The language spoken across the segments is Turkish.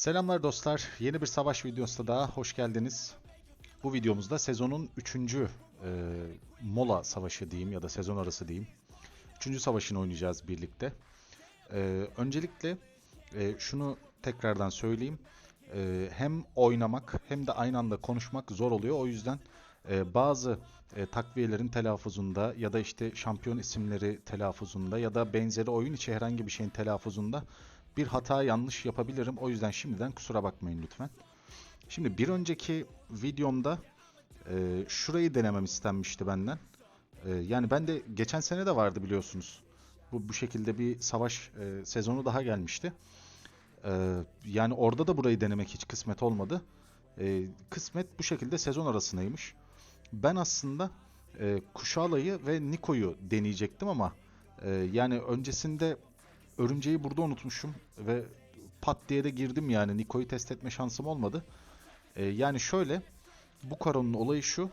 Selamlar dostlar. Yeni bir savaş videosuna daha hoş geldiniz. Bu videomuzda sezonun 3. mola savaşı diyeyim ya da sezon arası diyeyim. 3. savaşını oynayacağız birlikte. E, öncelikle e, şunu tekrardan söyleyeyim. E, hem oynamak hem de aynı anda konuşmak zor oluyor. O yüzden e, bazı e, takviyelerin telaffuzunda ya da işte şampiyon isimleri telaffuzunda ya da benzeri oyun içi herhangi bir şeyin telaffuzunda bir hata yanlış yapabilirim. O yüzden şimdiden kusura bakmayın lütfen. Şimdi bir önceki videomda e, şurayı denemem istenmişti benden. E, yani ben de geçen sene de vardı biliyorsunuz. Bu bu şekilde bir savaş e, sezonu daha gelmişti. E, yani orada da burayı denemek hiç kısmet olmadı. E, kısmet bu şekilde sezon arasındaymış. Ben aslında e, Kuşalay'ı ve Niko'yu deneyecektim ama e, yani öncesinde örümceği burada unutmuşum ve pat diye de girdim yani Niko'yu test etme şansım olmadı. E, yani şöyle bu karonun olayı şu.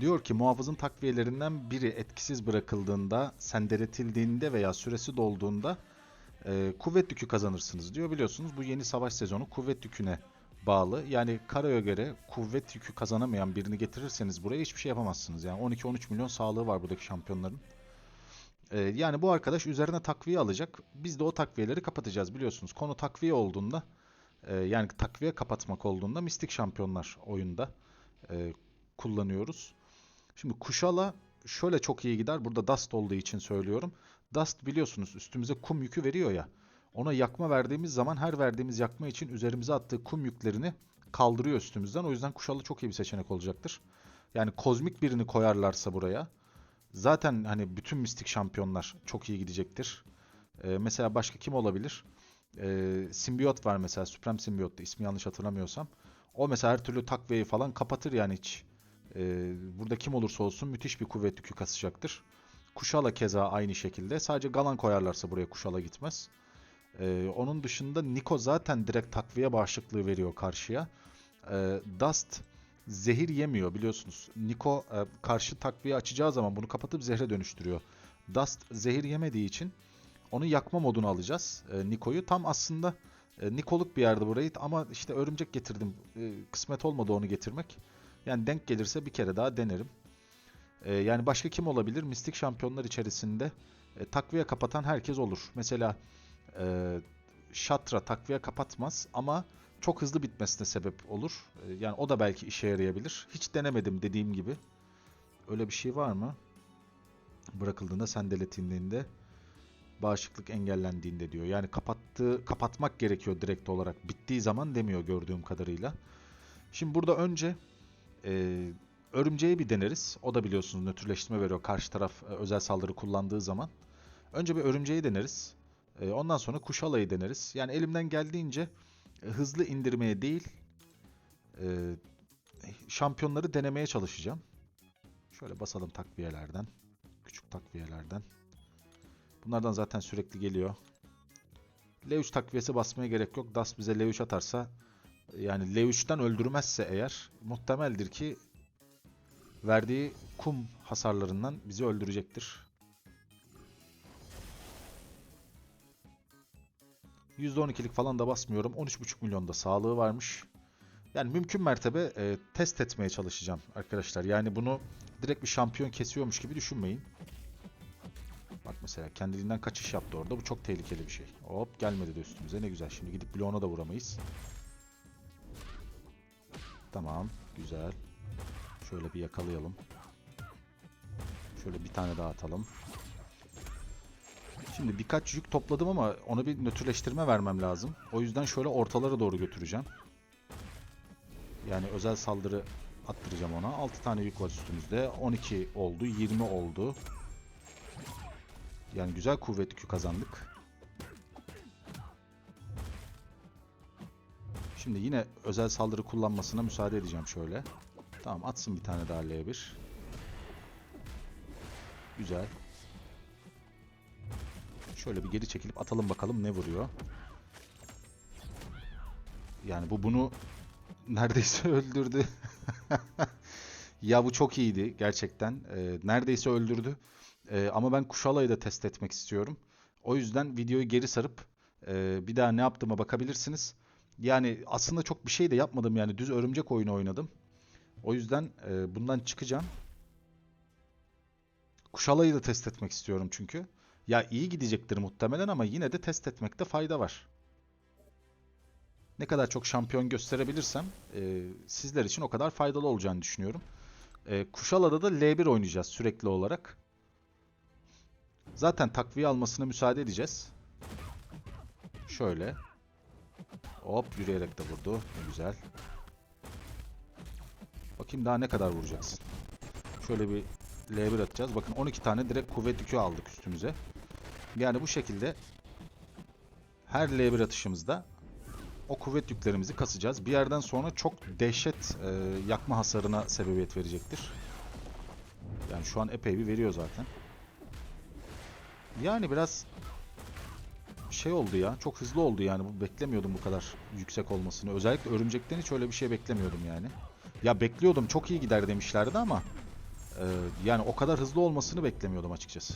Diyor ki muhafızın takviyelerinden biri etkisiz bırakıldığında, sendeletildiğinde veya süresi dolduğunda e, kuvvet yükü kazanırsınız diyor. Biliyorsunuz bu yeni savaş sezonu kuvvet yüküne bağlı. Yani Kara'ya göre kuvvet yükü kazanamayan birini getirirseniz buraya hiçbir şey yapamazsınız. Yani 12-13 milyon sağlığı var buradaki şampiyonların. Ee, yani bu arkadaş üzerine takviye alacak. Biz de o takviyeleri kapatacağız biliyorsunuz. Konu takviye olduğunda e, yani takviye kapatmak olduğunda mistik şampiyonlar oyunda e, kullanıyoruz. Şimdi Kuşala şöyle çok iyi gider. Burada Dust olduğu için söylüyorum. Dust biliyorsunuz üstümüze kum yükü veriyor ya. Ona yakma verdiğimiz zaman her verdiğimiz yakma için üzerimize attığı kum yüklerini kaldırıyor üstümüzden. O yüzden Kuşalı çok iyi bir seçenek olacaktır. Yani kozmik birini koyarlarsa buraya zaten hani bütün mistik şampiyonlar çok iyi gidecektir. Ee, mesela başka kim olabilir? Ee, Simbiyot var mesela. Supreme Simbiyot'ta ismi yanlış hatırlamıyorsam. O mesela her türlü takviyeyi falan kapatır yani hiç. Ee, burada kim olursa olsun müthiş bir kuvvet yükü kasacaktır. Kuşala keza aynı şekilde. Sadece Galan koyarlarsa buraya Kuşala gitmez. Ee, onun dışında Niko zaten direkt takviye bağışıklığı veriyor karşıya. Ee, Dust zehir yemiyor biliyorsunuz. Niko e, karşı takviye açacağı zaman bunu kapatıp zehre dönüştürüyor. Dust zehir yemediği için onu yakma moduna alacağız e, Niko'yu. Tam aslında e, Nikoluk bir yerde burayı ama işte örümcek getirdim. E, kısmet olmadı onu getirmek. Yani denk gelirse bir kere daha denerim. E, yani başka kim olabilir? Mistik şampiyonlar içerisinde e, takviye kapatan herkes olur. Mesela e, Shatra takviye kapatmaz ama çok hızlı bitmesine sebep olur. E, yani o da belki işe yarayabilir. Hiç denemedim dediğim gibi. Öyle bir şey var mı? Bırakıldığında sendeletildiğinde bağışıklık engellendiğinde diyor. Yani kapattığı kapatmak gerekiyor direkt olarak. Bittiği zaman demiyor gördüğüm kadarıyla. Şimdi burada önce e, örümceği bir deneriz. O da biliyorsunuz nötrleştirme veriyor karşı taraf e, özel saldırı kullandığı zaman. Önce bir örümceği deneriz. E, ondan sonra kuşalayı deneriz. Yani elimden geldiğince hızlı indirmeye değil e, şampiyonları denemeye çalışacağım. Şöyle basalım takviyelerden. Küçük takviyelerden. Bunlardan zaten sürekli geliyor. L3 takviyesi basmaya gerek yok. Das bize L3 atarsa yani L3'ten öldürmezse eğer muhtemeldir ki verdiği kum hasarlarından bizi öldürecektir. %12'lik falan da basmıyorum. 13,5 milyonda sağlığı varmış. Yani mümkün mertebe e, test etmeye çalışacağım arkadaşlar. Yani bunu direkt bir şampiyon kesiyormuş gibi düşünmeyin. Bak mesela kendiliğinden kaçış yaptı orada. Bu çok tehlikeli bir şey. Hop gelmedi de üstümüze. Ne güzel. Şimdi gidip bloğuna da vuramayız. Tamam. Güzel. Şöyle bir yakalayalım. Şöyle bir tane daha atalım. Şimdi birkaç yük topladım ama ona bir nötrleştirme vermem lazım. O yüzden şöyle ortalara doğru götüreceğim. Yani özel saldırı attıracağım ona. 6 tane yük var üstümüzde. 12 oldu, 20 oldu. Yani güzel kuvvet yükü kazandık. Şimdi yine özel saldırı kullanmasına müsaade edeceğim şöyle. Tamam atsın bir tane daha L1. Güzel. Şöyle bir geri çekilip atalım bakalım ne vuruyor. Yani bu bunu neredeyse öldürdü. ya bu çok iyiydi gerçekten. Ee, neredeyse öldürdü. Ee, ama ben Kuşalay'ı da test etmek istiyorum. O yüzden videoyu geri sarıp Ee, bir daha ne yaptığıma bakabilirsiniz. Yani aslında çok bir şey de yapmadım yani düz örümcek oyunu oynadım. O yüzden e, bundan çıkacağım. Kuşalayı da test etmek istiyorum çünkü. Ya iyi gidecektir muhtemelen ama yine de test etmekte fayda var. Ne kadar çok şampiyon gösterebilirsem e, sizler için o kadar faydalı olacağını düşünüyorum. E, Kuşala'da da L1 oynayacağız sürekli olarak. Zaten takviye almasına müsaade edeceğiz. Şöyle. Hop yürüyerek de vurdu. Ne güzel. Bakayım daha ne kadar vuracaksın. Şöyle bir L1 atacağız. Bakın 12 tane direkt kuvvet yükü aldık üstümüze. Yani bu şekilde her L1 atışımızda o kuvvet yüklerimizi kasacağız. Bir yerden sonra çok dehşet e, yakma hasarına sebebiyet verecektir. Yani şu an epey bir veriyor zaten. Yani biraz şey oldu ya. Çok hızlı oldu yani. Bu beklemiyordum bu kadar yüksek olmasını. Özellikle örümcekten hiç öyle bir şey beklemiyordum yani. Ya bekliyordum çok iyi gider demişlerdi ama e, yani o kadar hızlı olmasını beklemiyordum açıkçası.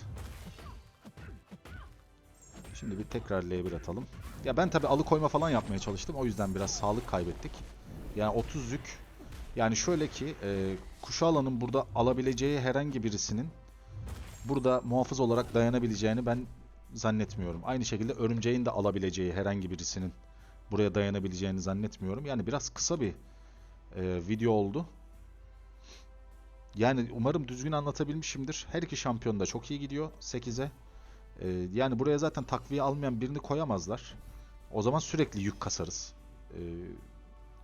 Şimdi bir tekrar L1 atalım. Ya ben tabi alıkoyma falan yapmaya çalıştım. O yüzden biraz sağlık kaybettik. Yani 30 yük. Yani şöyle ki e, Kuşağlan'ın burada alabileceği herhangi birisinin burada muhafız olarak dayanabileceğini ben zannetmiyorum. Aynı şekilde örümceğin de alabileceği herhangi birisinin buraya dayanabileceğini zannetmiyorum. Yani biraz kısa bir e, video oldu. Yani umarım düzgün anlatabilmişimdir. Her iki şampiyon da çok iyi gidiyor 8'e. E, yani buraya zaten takviye almayan birini koyamazlar. O zaman sürekli yük kasarız. E,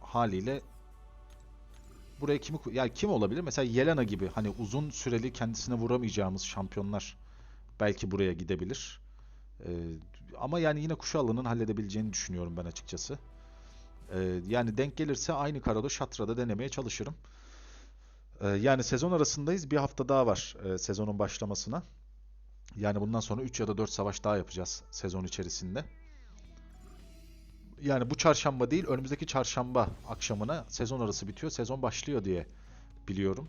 haliyle buraya kimi yani kim olabilir? Mesela Yelena gibi hani uzun süreli kendisine vuramayacağımız şampiyonlar belki buraya gidebilir. Ee, ama yani yine Kuşalı'nın halledebileceğini düşünüyorum ben açıkçası. Ee, yani denk gelirse aynı karada Şatra'da denemeye çalışırım. Ee, yani sezon arasındayız. Bir hafta daha var e, sezonun başlamasına. Yani bundan sonra 3 ya da 4 savaş daha yapacağız sezon içerisinde. Yani bu çarşamba değil, önümüzdeki çarşamba akşamına sezon arası bitiyor, sezon başlıyor diye biliyorum.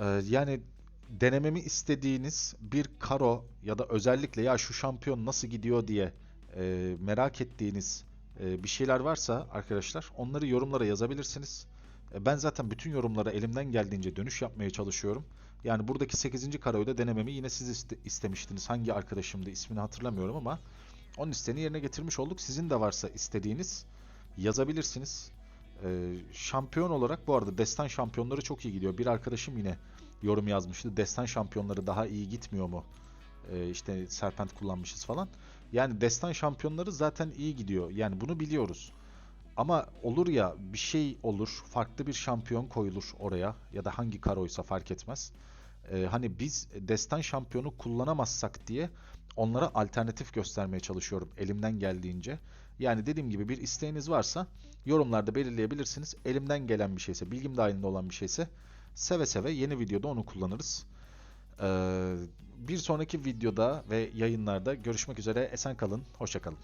Ee, yani denememi istediğiniz bir karo ya da özellikle ya şu şampiyon nasıl gidiyor diye e, merak ettiğiniz e, bir şeyler varsa arkadaşlar onları yorumlara yazabilirsiniz. E, ben zaten bütün yorumlara elimden geldiğince dönüş yapmaya çalışıyorum. Yani buradaki 8. karoyu da denememi yine siz iste- istemiştiniz. Hangi arkadaşımdı ismini hatırlamıyorum ama onun isteğini yerine getirmiş olduk. Sizin de varsa istediğiniz yazabilirsiniz. E, şampiyon olarak bu arada destan şampiyonları çok iyi gidiyor. Bir arkadaşım yine yorum yazmıştı. Destan şampiyonları daha iyi gitmiyor mu? Ee, işte Serpent kullanmışız falan. Yani destan şampiyonları zaten iyi gidiyor. Yani bunu biliyoruz. Ama olur ya bir şey olur, farklı bir şampiyon koyulur oraya ya da hangi karoysa fark etmez. Ee, hani biz destan şampiyonu kullanamazsak diye onlara alternatif göstermeye çalışıyorum elimden geldiğince. Yani dediğim gibi bir isteğiniz varsa yorumlarda belirleyebilirsiniz. Elimden gelen bir şeyse, bilgim dahilinde olan bir şeyse seve seve yeni videoda onu kullanırız. Ee, bir sonraki videoda ve yayınlarda görüşmek üzere. Esen kalın, hoşça kalın.